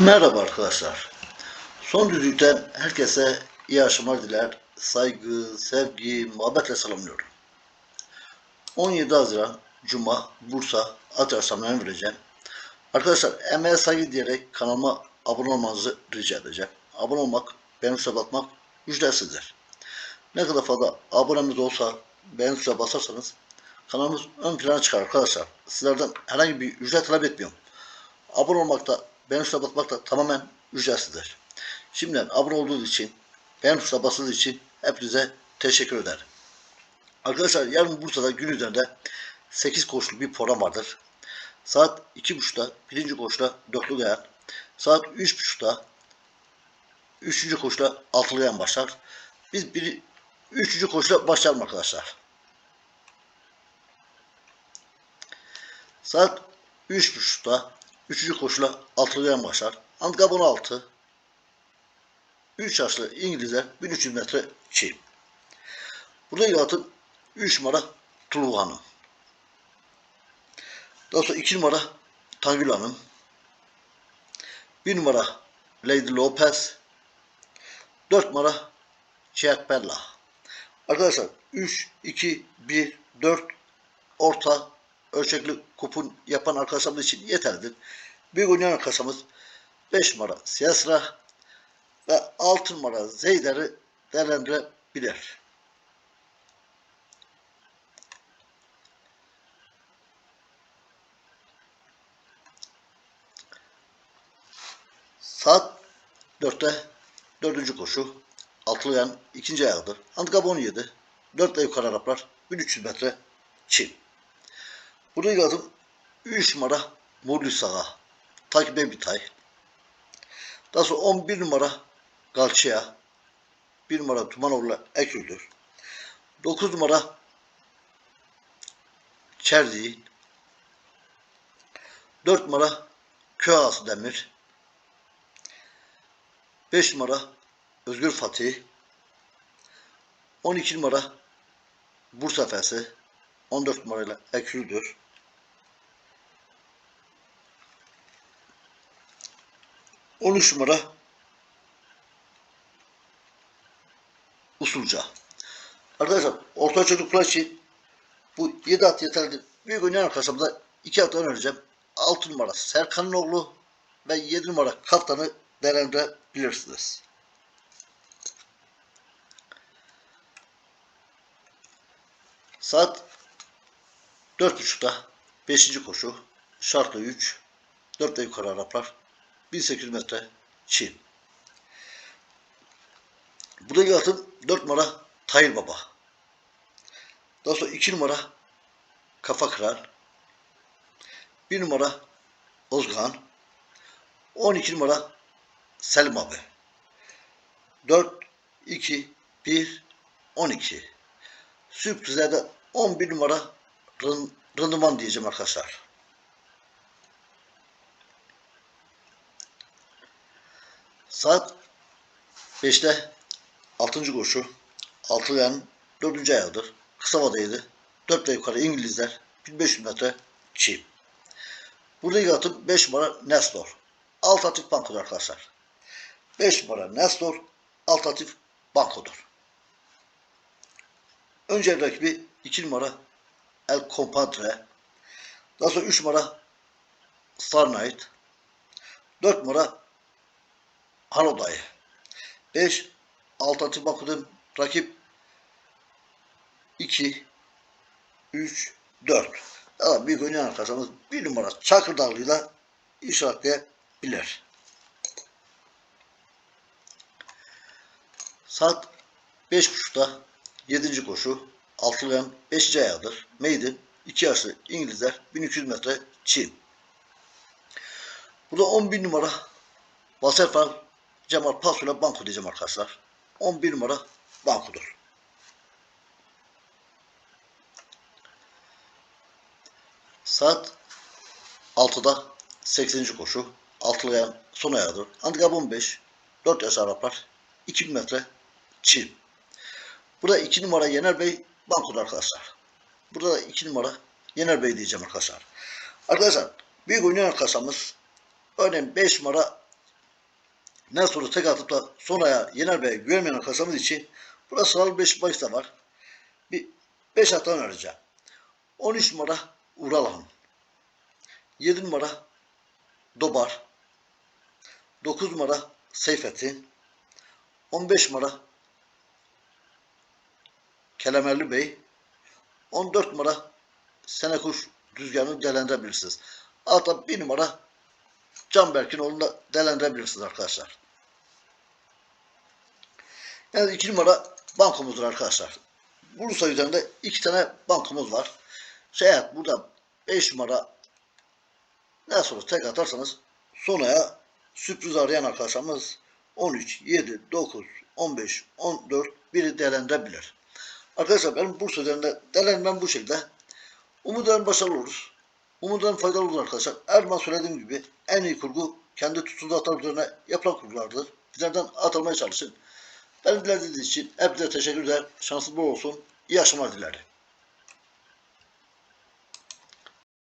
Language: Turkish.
Merhaba arkadaşlar. Son düzlükten herkese iyi akşamlar diler. Saygı, sevgi, muhabbetle selamlıyorum. 17 Haziran Cuma Bursa Atrasamlarını vereceğim. Arkadaşlar emeğe saygı diyerek kanalıma abone olmanızı rica edeceğim. Abone olmak, beğeni tuşuna basmak ücretsizdir. Ne kadar fazla abonemiz olsa beğeni tuşuna basarsanız kanalımız ön plana çıkar arkadaşlar. Sizlerden herhangi bir ücret talep etmiyorum. Abone olmak tuşuna basmak da tamamen ücretsizdir. Şimdiden abone olduğunuz için, beğeni tuşuna bastığınız için hepinize teşekkür ederim. Arkadaşlar yarın Bursa'da gün üzerinde 8 koşulu bir program vardır. Saat 2.30'da birinci koşuda dörtlü gayan, saat 3.30'da üçüncü koşuda altılı gayan başlar. Biz bir, üçüncü koşuda başlayalım arkadaşlar. Saat 3.30'da üçüncü koşula altılı gayan başlar. Handikap 16. 3 yaşlı İngilizler 1300 metre çiğ. Burada yaratın 3 numara Tulu. Daha sonra 2 numara Tangül Hanım. 1 numara Lady Lopez. 4 numara Jack Bella. Arkadaşlar 3, 2, 1, 4 orta ölçekli kupon yapan arkadaşlarımız için yeterlidir. Büyük oynayan arkadaşlarımız 5 numara siyah sıra ve 6 numara Zeyder'i değerlendirebilir. Saat 4'te 4. koşu. Altılayan ikinci ayağıdır. Handikap 17. 4 ile yukarı Araplar. 1300 metre Çin. Burada yazdım 3 numara Murli Sağa. Takibe Bitay. Daha sonra 11 numara Galçia. 1 numara Tumanoğlu Eküldür. 9 numara Çerdi. 4 numara Köy Ağası Demir. 5 numara Özgür Fatih. 12 numara Bursa Efesi. 14 numarayla Ekül'dür. Numara usulca. Arkadaşlar orta çocuklar için bu 7 at yeterlidir. Büyük oynayan arkadaşlarımıza 2 at önereceğim. 6 numara Serkan'ın oğlu ve 7 numara Kaptan'ı değerlendirebilirsiniz. Saat 4.30'da 5. koşu şartlı 3 4 yukarı Araplar 1800 metre Çin. Burada yaratım 4 numara Tayyip Baba. Daha sonra 2 numara Kafa Kırar. 1 numara Ozgan. 12 numara Selim abi. 4, 2, 1, 12. Sürprizlerde 11 numara rın, Rındıman diyeceğim arkadaşlar. Saat 5'te 6. koşu. Altılayan 4. ayağıdır. Kısa vadaydı. 4 yukarı İngilizler 1500 metre çiğ. Burada yaratım 5 numara Nestor. Alternatif bankodur arkadaşlar. 5 numara Nestor alternatif bankodur. Önce rakibi 2 numara El Compadre. Daha sonra 3 numara Star Knight. 4 numara Hanoday. 5 alternatif bakıdım. Rakip 2 3 4. Ama büyük oynayan arkadaşımız 1 numara Çakırdağlı'yla işaretleyebilir. Saat 5.30'da 7. koşu altılayan 5. ayağıdır. Maiden 2 yaşlı İngilizler 1200 metre Çin. Burada 11 numara Vaserfal Cemal Pasul'a banko diyeceğim arkadaşlar. 11 numara bankodur. Saat 6'da 80. koşu. Altılayan son ayağıdır. Handikap 15. 4 yaş Araplar. 2000 metre Çin. Burada 2 numara Yener Bey bankoda arkadaşlar. Burada da 2 numara Yener Bey diyeceğim arkadaşlar. Arkadaşlar büyük oynayan arkadaşlarımız örneğin 5 numara Ne sonra tek atıp da sonraya Yener Bey'e güvenmeyen arkadaşlarımız için burada sıralı 5 bahis var. Bir 5 hafta önereceğim. 13 numara Ural Han. 7 numara Dobar. 9 numara Seyfettin. 15 numara Kelemerli Bey. 14 numara Senekuş düzgünü değerlendirebilirsiniz. Altta bir numara Canberk'in da değerlendirebilirsiniz arkadaşlar. Yani iki numara bankomuzdur arkadaşlar. Bursa üzerinde iki tane bankomuz var. Seyahat burada 5 numara ne sonra tek atarsanız sonraya sürpriz arayan arkadaşlarımız 13, 7, 9, 15, 14 biri değerlendirebilir. Arkadaşlar benim Bursa üzerinde değerlendirmem bu şekilde. Umudarım başarılı oluruz. Umudarım faydalı olur arkadaşlar. Her zaman söylediğim gibi en iyi kurgu kendi tutuldatlar üzerine yapılan kurgulardır. Bizlerden atılmaya çalışın. Beni dinlediğiniz için hepinize teşekkür ederim. Şansınız bol olsun. İyi akşamlar dilerim.